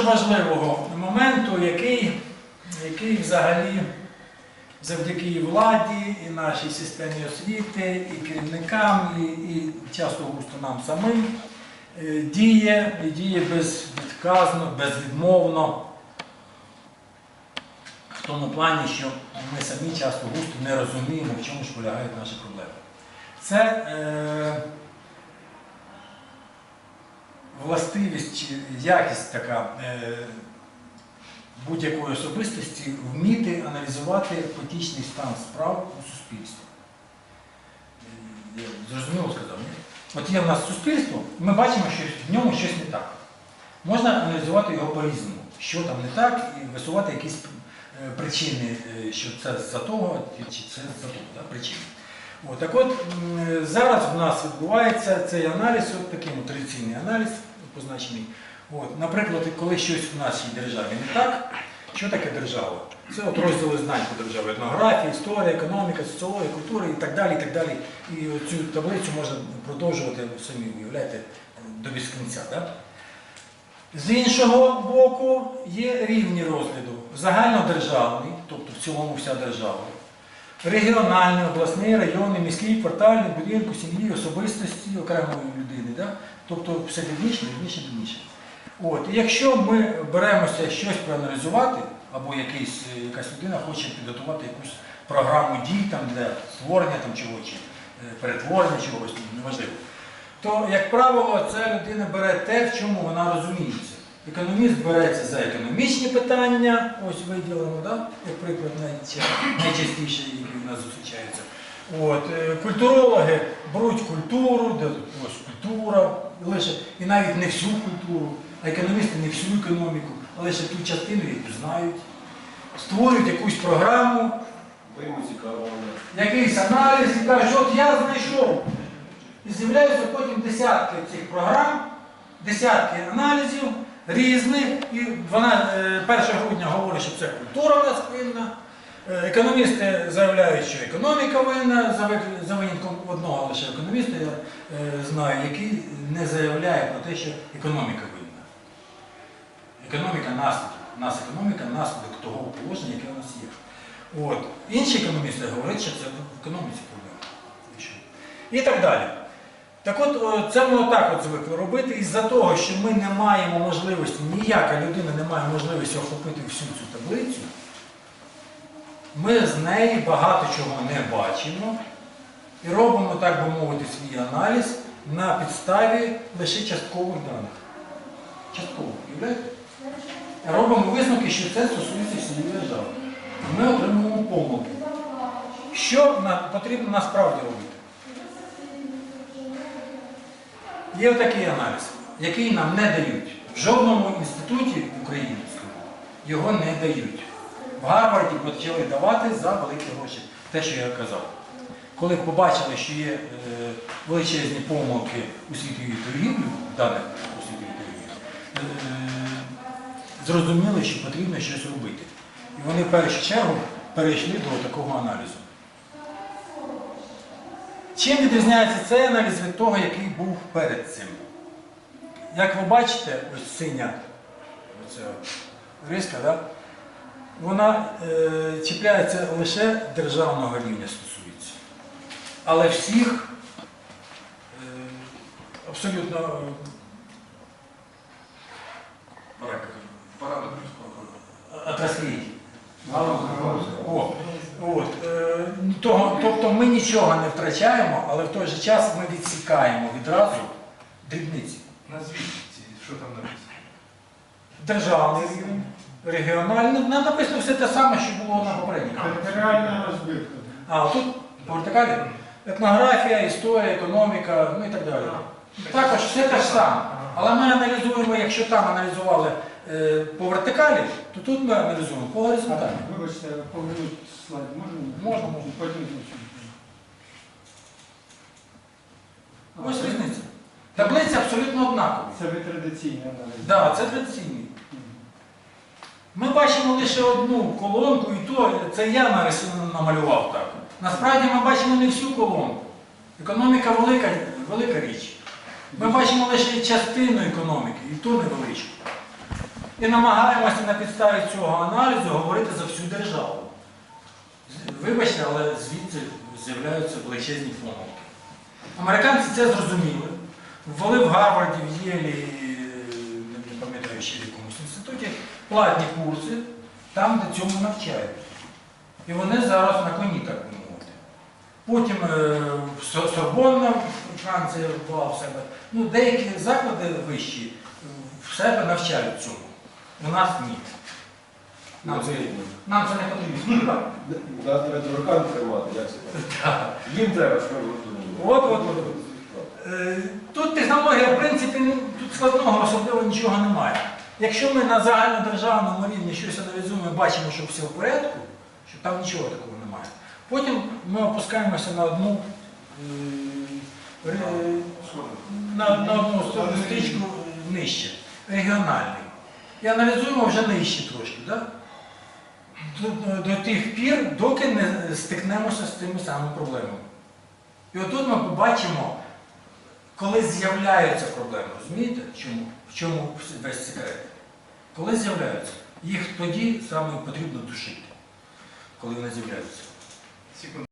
дуже важливого моменту, який, який взагалі завдяки і владі, і нашій системі освіти, і керівникам, і, і часто густо нам самим е, діє, і діє безвідказно, безвідмовно. В тому плані, що ми самі часто густо не розуміємо, в чому ж полягають наші проблеми. Це е, властивість чи якість така е, будь-якої особистості вміти аналізувати потічний стан справ у суспільстві. Е, Я зрозуміло сказав, ні? От є в нас суспільство, ми бачимо, що в ньому щось не так. Можна аналізувати його по-різному, що там не так, і висувати якісь е, причини, що це за того, чи це за того, да, причини. От, так от зараз в нас відбувається цей аналіз, от такий традиційний аналіз позначений. От, наприклад, коли щось в нашій державі не так, що таке держава? Це от розділи знань по державі, етнографія, історія, економіка, соціологія, культура і так далі. І так далі. І цю таблицю можна продовжувати самі уявляєте до безкінця. Да? З іншого боку, є рівні розгляду. Загальнодержавний, тобто в цілому вся держава, регіональний, обласний, районний, міський, квартальний, будинку, сім'ї, особистості окремої людини. Да? Тобто все дрібніше, дрібніше, дрібніше. От, і якщо ми беремося щось проаналізувати, або якийсь, е, якась людина хоче підготувати якусь програму дій там, для створення там, чого, чи е, перетворення чогось, неважливо, то, як правило, ця людина бере те, в чому вона розуміється. Економіст береться за економічні питання, ось виділено, да? як приклад найчастіше, які в нас зустрічаються. От, е, культурологи беруть культуру, де ось культура, лише, і навіть не всю культуру, а економісти не всю економіку, а лише ту частину, яку знають. Створюють якусь програму, якийсь аналіз і кажуть, от я знайшов. І з'являються потім десятки цих програм, десятки аналізів різних. І вона е, 1 грудня говорить, що це культура в нас винна. Е, Економісти заявляють, що економіка винна, за винятком одного лише економіста, я е, знаю, який не заявляє про те, що економіка винна. Економіка наслідок. Нас економіка наслідок того положення, яке у нас є. От. Інші економісти говорять, що це в економіці проблема. І так далі. Так от, це ми отак от звикли робити, із-за того, що ми не маємо можливості, ніяка людина не має можливості охопити всю цю таблицю, ми з неї багато чого не бачимо і робимо, так би мовити, свій аналіз на підставі лише часткових даних. Частково, уявляєте? Робимо висновки, що це стосується всієї держави. Ми отримуємо помилки. Що потрібно насправді робити? Є отакий аналіз, який нам не дають. В жодному інституті українському його не дають. В Гарварді почали давати за великі гроші. Те, що я казав. Коли побачили, що є е, величезні помилки у світовій торгівлі, даних у світовій торгівлі, е, зрозуміли, що потрібно щось робити. І вони в першу чергу перейшли до такого аналізу. Чим відрізняється цей аналіз від того, який був перед цим? Як ви бачите, ось синя оця риска, да? вона е, чіпляється лише державного рівня стосується. Але всіх е, абсолютно е, як, отраслей. О, от, е, того, тобто ми нічого не втрачаємо, але в той же час ми відсікаємо відразу дрібниці. Назвіть ці, що там написано. Державний рівень, регіональний. Нам написано все те саме, що було на попередніх. Територіальна розбивка. А тут по вертикалі етнографія, історія, економіка, ну і так далі. Також все те ж саме. Але ми аналізуємо, якщо там аналізували е, по вертикалі, то тут ми аналізуємо по горизонталі. Вибачте, повернути слайд можна? Можна, можна. Потім Ось різниця. Таблиця абсолютно однакова. Це ви традиційний аналіз. Так, це традиційний. Ми бачимо лише одну колонку, і то це я нарис- намалював так. Насправді ми бачимо не всю колонку. Економіка велика, велика річ. Ми бачимо лише частину економіки, і то невеличку. І намагаємося на підставі цього аналізу говорити за всю державу. Вибачте, але звідси з'являються величезні помилки. Американці це зрозуміли, ввели в Гарварді, в Єлі, не пам'ятаю ще в якомусь інституті, платні курси, там, де цьому навчають. І вони зараз на коні, так би мовити. Потім е, Сор- Сорбонна, Франція була в себе. Ну, деякі заклади вищі в себе навчають цьому. У нас ні. Нам це, нам це не потрібно. Нас треба тримати, як це. Їм треба, що От, от, от. Е, Тут технологія, в принципі, ну, тут складного особливо нічого немає. Якщо ми на загальнодержавному рівні щось аналізуємо і бачимо, що все в порядку, що там нічого такого немає. Потім ми опускаємося на одну, е, на, на одну стрічку нижче, регіональний. І аналізуємо вже нижче трошки. Да? До, тих пір, доки не стикнемося з тими самими проблемами. І отут ми побачимо, коли з'являються проблеми, розумієте? Чому, в чому весь секрет? Коли з'являються, їх тоді саме потрібно душити, коли вони з'являються.